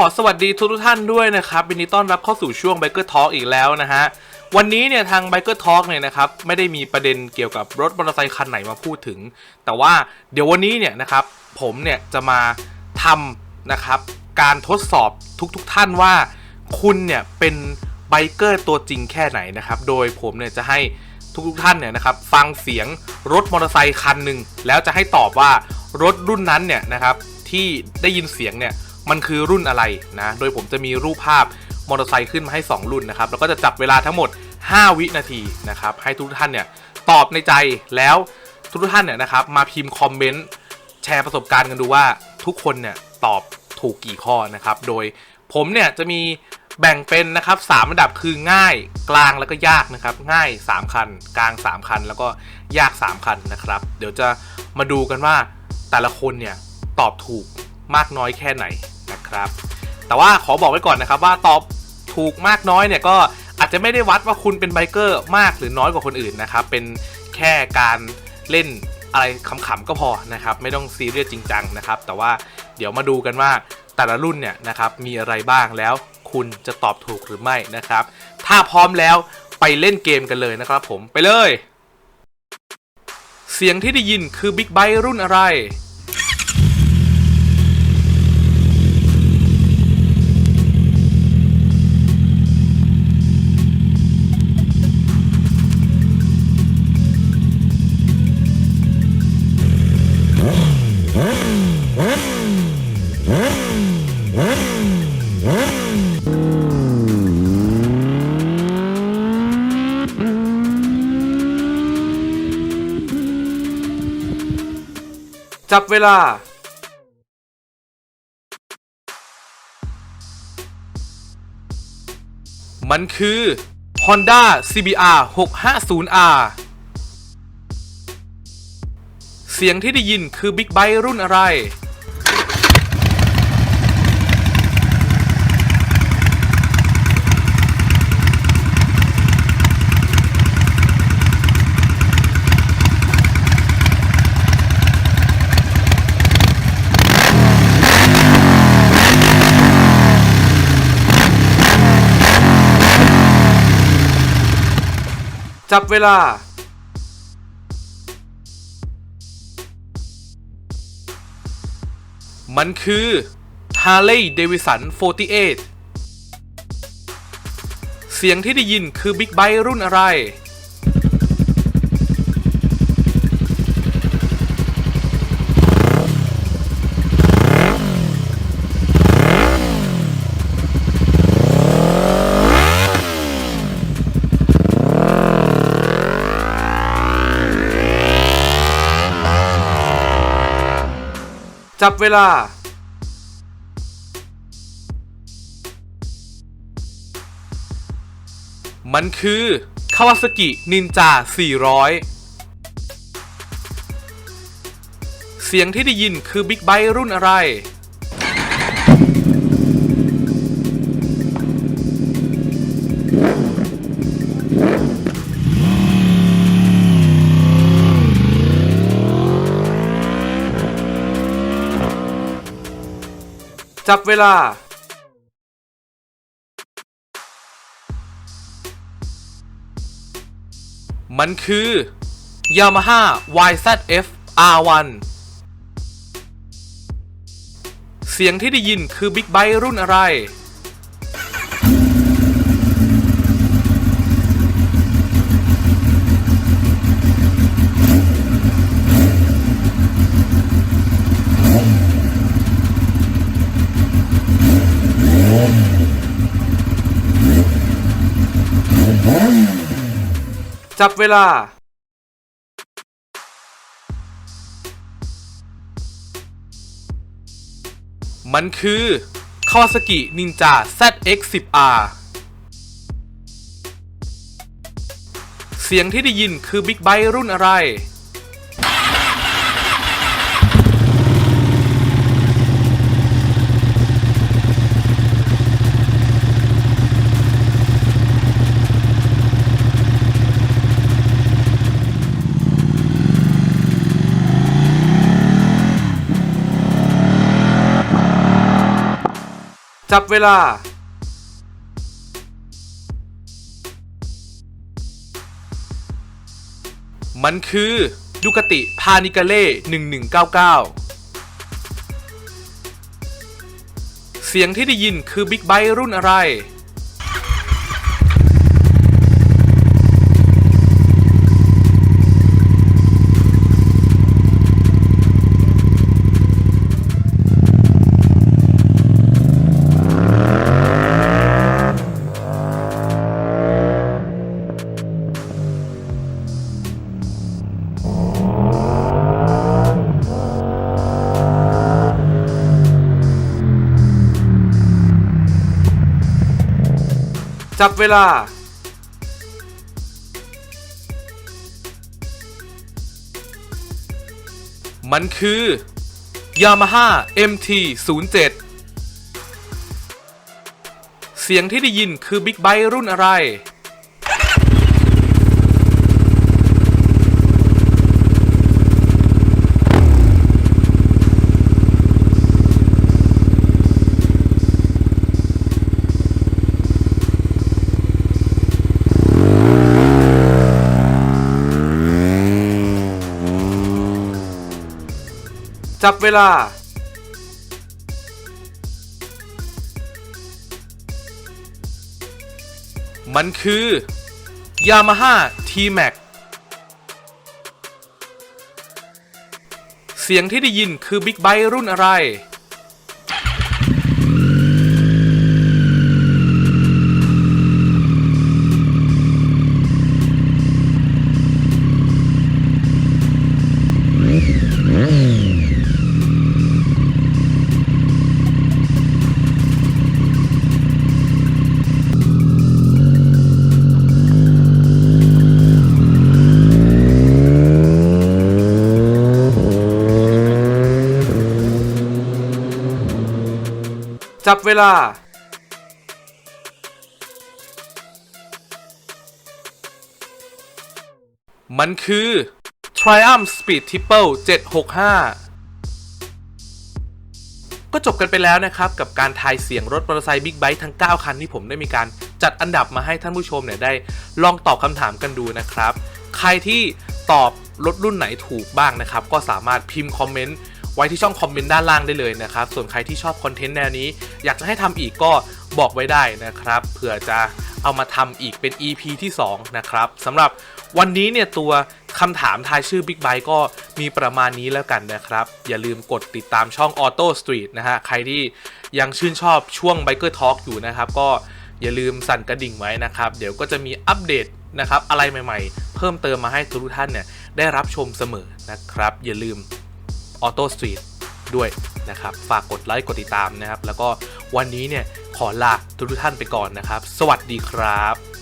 ขอสวัสดีทุกท่านด้วยนะครับยินดีต้อนรับเข้าสู่ช่วง Biker Talk อีกแล้วนะฮะ วันนี้เนี่ยทาง Biker Talk เนี่ยนะครับไม่ได้มีประเด็นเกี่ยวกับรถมอเตอร์ไซค์คันไหนมาพูดถึง แต่ว่าเดี๋ยววันนี้เนี่ยนะครับผมเนี่ยจะมาทำนะครับการทดสอบทุกๆทท่านว่า คุณเนี่ยเป็นไบเกอร์ตัวจริงแค่ไหนนะครับโดยผมเนี่ยจะให้ทุกๆท่านเนี่ยนะครับฟังเสียงรถมอเตอร์ไซค์คันหนึ่งแล้วจะให้ตอบว่ารถรุ่นนั้นเนี่ยนะครับที่ได้ยินเสียงเนี่ย มันคือรุ่นอะไรนะ โดยผมจะมีรูปภาพมอเตอร์ไซค์ขึ้นมาให้ 2 รุ่นนะครับ แล้วก็จะจับเวลาทั้งหมด 5 วินาทีนะครับ ให้ทุกท่านเนี่ยตอบในใจแล้วทุกท่านเนี่ยนะครับมาพิมพ์คอมเมนต์แชร์ประสบการณ์กันดูว่าทุกคนเนี่ยตอบถูกกี่ข้อนะครับ โดยผมเนี่ยจะมีแบ่งเป็นนะครับสามระดับคือง่ายกลางแล้วก็ยากนะครับ ง่าย 3 คัน กลาง 3 คัน แล้วก็ยาก 3 คันนะครับ เดี๋ยวจะมาดูกันว่าแต่ละคนเนี่ยตอบถูกมากน้อยแค่ไหน นะครับ แต่ว่าขอบอกไว้ก่อนนะครับว่าตอบถูกมากน้อยเนี่ยก็อาจจะไม่ได้วัดว่าคุณเป็นไบเกอร์มากหรือน้อยกว่าคนอื่นนะครับ เป็นแค่การเล่นอะไรขำๆก็พอนะครับ ไม่ต้องซีเรียสจริงจังนะครับ แต่ว่าเดี๋ยวมาดูกันว่าแต่ละรุ่นเนี่ยนะครับมีอะไรบ้างแล้วคุณจะตอบถูกหรือไม่นะครับ ถ้าพร้อมแล้วไปเล่นเกมกันเลยนะครับผมไปเลย เสียงที่ได้ยินคือบิ๊กไบรุ่นอะไร จับเวลา มันคือ Honda CBR 650R เสียงที่ได้ยินคือบิ๊กไบค์รุ่นอะไร จับเวลา มันคือ Harley Davidson 48 เสียงที่ได้ยินคือบิ๊กไบค์รุ่นอะไร จับเวลา มันคือคาวาสกินินจา 400 เสียงที่ได้ยินคือบิ๊กไบค์รุ่นอะไร จับเวลา มันคือ Yamaha YZF R1 เสียงที่ได้ยินคือบิ๊กไบค์รุ่นอะไร จับเวลา มันคือ Kawasaki Ninja ZX10R เสียงที่ได้ยินคือบิ๊กไบรุ่นอะไร จับเวลา มันคือยูกติพานิกาเล่1199 เสียงที่ได้ยินคือบิ๊กไบค์รุ่นอะไร จับเวลา มันคือ Yamaha MT 0 7 เสียงที่ได้ยินคือบิ๊กไบค์รุ่นอะไร จับเวลา มันคือ Yamaha T-Max เสียงที่ได้ยินคือบิ๊กไบค์รุ่นอะไร จับเวลา มันคือ Triumph Speed Triple 765 ก็จบกันไปแล้วนะครับ กับการทายเสียงรถมอเตอร์ไซค์บิ๊กไบค์ทั้ง 9 คันที่ผมได้มีการจัดอันดับมาให้ท่านผู้ชมเนี่ยได้ ลองตอบคำถามกันดูนะครับ ใครที่ตอบรถรุ่นไหนถูกบ้างนะครับ ก็สามารถพิมพ์คอมเมนต์ ไว้ที่ช่องคอมเมนต์ด้านล่างได้เลยนะครับ ส่วนใครที่ชอบคอนเทนต์แนวนี้ อยากจะให้ทำอีกก็บอกไว้ได้นะครับ เผื่อจะเอามาทำอีกเป็น EP ที่ 2 นะครับสำหรับวันนี้เนี่ยตัวคำถามทายชื่อ Big b i ก็มีประมาณนี้แล้วกันนะครับ อย่าลืมกดติดตามช่อง Auto Street นะฮะ ใครที่ยังชื่นชอบช่วง Biker Talk อยู่นะครับ ก็อย่าลืมสั่นกระดิ่งไว้นะครับ เดี๋ยวก็จะมีอัปเดตนะครับ อะไรใหม่ๆ เพิ่มเติมมาให้ทุกท่านเนี่ยได้รับชมเสมอนะครับ อย่าลืม Auto Street ด้วยนะครับ ฝากกดไลค์กดติดตามนะครับ แล้วก็วันนี้เนี่ยขอลาทุกท่านไปก่อนนะครับ สวัสดีครับ